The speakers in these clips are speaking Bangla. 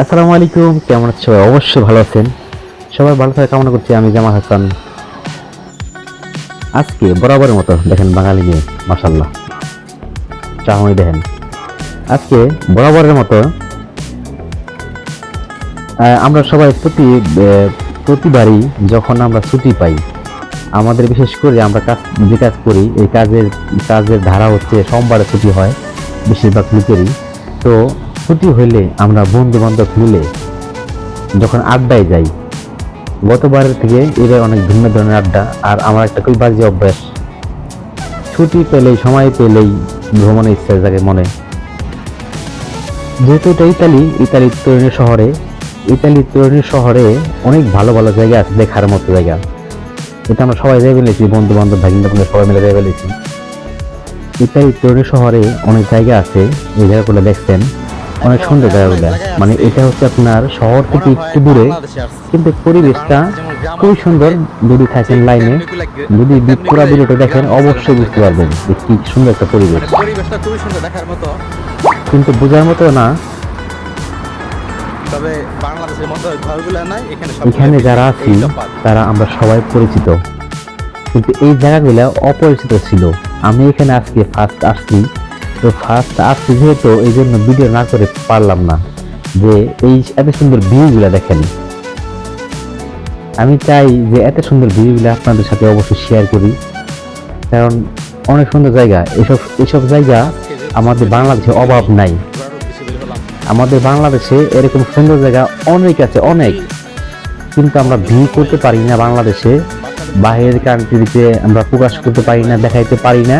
আসসালামু আলাইকুম, কেমন আছো সবাই? অবশ্যই ভালো আছেন। সবাই ভালো থাকা কামনা করছি, আমি জামাল হাসান। আজকে বরাবরের মতো দেখেন বাঙালি নিয়ে মাসাল্লাহ চাহনি দেখেন। আজকে বরাবরের মতো আমরা সবাই প্রতি প্রতিবারই যখন আমরা ছুটি পাই, আমাদের বিশেষ করে আমরা কাজ, যে কাজ করি, এই কাজের কাজের ধারা হচ্ছে সোমবারে ছুটি হয়, বেশিরভাগ লোকেরই। তো ছুটি হইলে আমরা বন্ধু বান্ধব মিলে যখন আড্ডায় যাই, গতবারের থেকে এবার অনেক ভিন্ন ধরনের আড্ডা আর আমার একটা খুবই বাজে অভ্যাস। ছুটি পেলেই, সময় পেলেই ভ্রমণের ইচ্ছা জাগে মনে। যেহেতু এটা ইতালি, ইতালির তরুণী শহরে, ইতালির তরুণী শহরে অনেক ভালো ভালো জায়গা আছে দেখার মতো জায়গা। এটা আমরা সবাই যাই ফেলেছি বন্ধু বান্ধব ভাগিনা বন্ধু সবাই মিলে যাই ফেলেছি। ইতালির তরুণী শহরে অনেক জায়গা আছে, এই জায়গাগুলো দেখছেন। অনেক সুন্দর জায়গাগুলো। মানে এটা হচ্ছে আপনার শহর থেকে একটু দূরে কিন্তু পরিবেশটা খুবই সুন্দর। যদি থাকেন লাইনে যদি পুরা ভিডিওটা দেখেন অবশ্যই বুঝতে পারবেন যে কি সুন্দর একটা পরিবেশ। মানে কিন্তু বোঝার মতো না এখানে যারা আছি তারা আমরা সবাই পরিচিত। কিন্তু এই জায়গাগুলো অপরিচিত ছিল। আমি এখানে আজকে ফার্স্ট আসছি। তো ফার্স্ট আসছি যেহেতু এই জন্য ভিডিও না করে পারলাম না যে এই এত সুন্দর ভিউগুলো দেখেন। আমি চাই যে এত সুন্দর ভিউগুলো আপনাদের সাথে অবশ্যই শেয়ার করি। কারণ অনেক সুন্দর জায়গা। এসব এসব জায়গা আমাদের বাংলাদেশে অভাব নাই। আমাদের বাংলাদেশে এরকম সুন্দর জায়গা অনেক আছে, অনেক। কিন্তু আমরা ভিউ করতে পারি না বাংলাদেশে। বাইরের কান্ট্রিতে আমরা প্রকাশ করতে পারি না, দেখাইতে পারি না।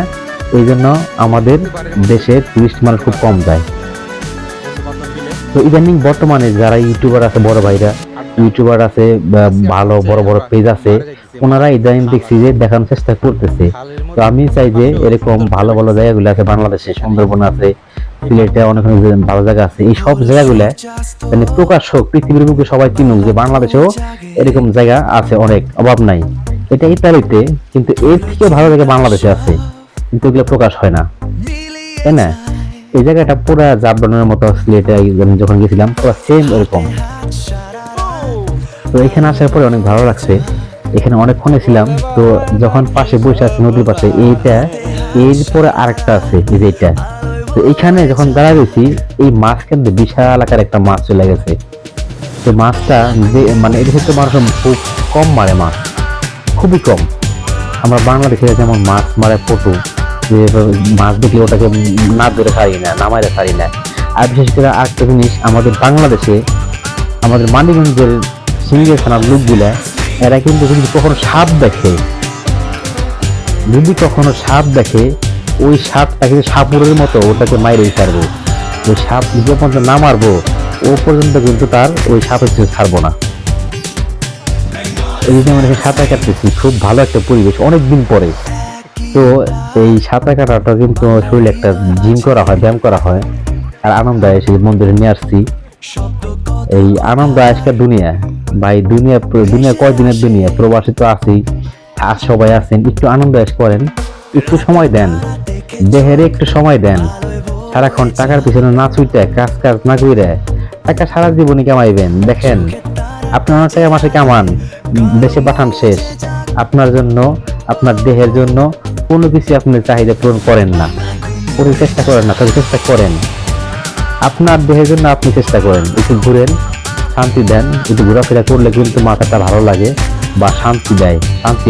এই জন্য আমাদের দেশে টুরিস্ট মানুষ খুব কম যায়। তো ইদানিং বর্তমানে যারা ইউটিউবার আছে, বড় ভাইরা ইউটিউবার আছে ভালো, বড় বড় পেজ আছে, ওনারা ইদানিং দেখছি যে দেখানোর চেষ্টা করতেছে। তো আমি চাই যে এরকম ভালো ভালো জায়গাগুলো আছে, বাংলাদেশে সুন্দরবন আছে, সিলেটে অনেক অনেক ভালো জায়গা আছে, এই সব জায়গাগুলো মানে প্রকাশ হোক, পৃথিবীর বুকে সবাই চিনুক যে বাংলাদেশেও এরকম জায়গা আছে, অনেক, অভাব নাই। এটা ইতালিতে, কিন্তু এর থেকে ভালো জায়গা বাংলাদেশে আছে। কিন্তু এগুলো প্রকাশ হয় না। তাই না? এই জায়গাটা পুরা জাবডনের মতো সিলেটে যখন গেছিলাম, পুরো সেম এরকম। তো এখানে আসার পরে অনেক ভালো লাগছে। এখানে অনেকক্ষণে ছিলাম, তো যখন পাশে বসে আছে নদীর পাশে, এইটা এরপরে আরেকটা আছে, এই যে এটা। তো এখানে যখন দাঁড়া গেছি এই মাছ কিন্তু বিশাল আকার একটা মাছ চলে গেছে। তো মাছটা যে মানে এদেশে তো মানুষ খুব কম মারে মাছ। খুবই কম। আমরা বাংলাদেশে যেমন মাছ মারে পটু মাছ দেখলে ওটাকে না ধরে ছাড়ি না নামাইলে ছাড়ি না আর বিশেষ করে আরেকটা জিনিস, আমাদের বাংলাদেশে আমাদের মানিগঞ্জের সিঙ্গের থানার লোকগুলা, এরা কিন্তু যদি কখনো সাপ দেখে, যদি কখনো সাপ দেখে, ওই সাপটাকে সাপুরের মতো ওটাকে মাইরেই ছাড়বো ওই সাপ যে পর্যন্ত না মারবো, ও পর্যন্ত কিন্তু তার ওই সাপের কিছু ছাড়বো না। এই যে আমরা সাঁতার কাটতেছি, খুব ভালো একটা পরিবেশ। অনেক দিন পরে তো এই সাঁতার কাটাটা কিন্তু শরীরে একটা জিম করা হয়, ব্যায়াম করা হয়। আর আনন্দ এসে মন্দিরে নিয়ে আসছি। এই আনন্দ আজকের দুনিয়া। ভাই, দুনিয়া দুনিয়া কয়দিনের দুনিয়া? প্রবাসী তো আছেই আজ সবাই আছেন, একটু আনন্দ আশ করেন, একটু সময় দেন। দেহের একটু সময় দেন। সারাক্ষণ টাকার পিছনে না ছুটে, কাজ কাজ না করে টাকা সারা জীবনে কামাইবেন। দেখেন, আপনার টাকা মাসে কামান, দেশে পাঠান শেষ। আপনার জন্য, আপনার দেহের জন্য কোনো কিছু আপনি চাহিদা পূরণ করেন না। কোনো চেষ্টা করেন না, তবে চেষ্টা করেন। আপনার দেহের জন্য আপনি চেষ্টা করেন, একটু ঘুরেন, শান্তি দেন, একটু ঘোরাফেরা করলে কিন্তু মাথাটা ভালো লাগে বা শান্তি দেয়, শান্তি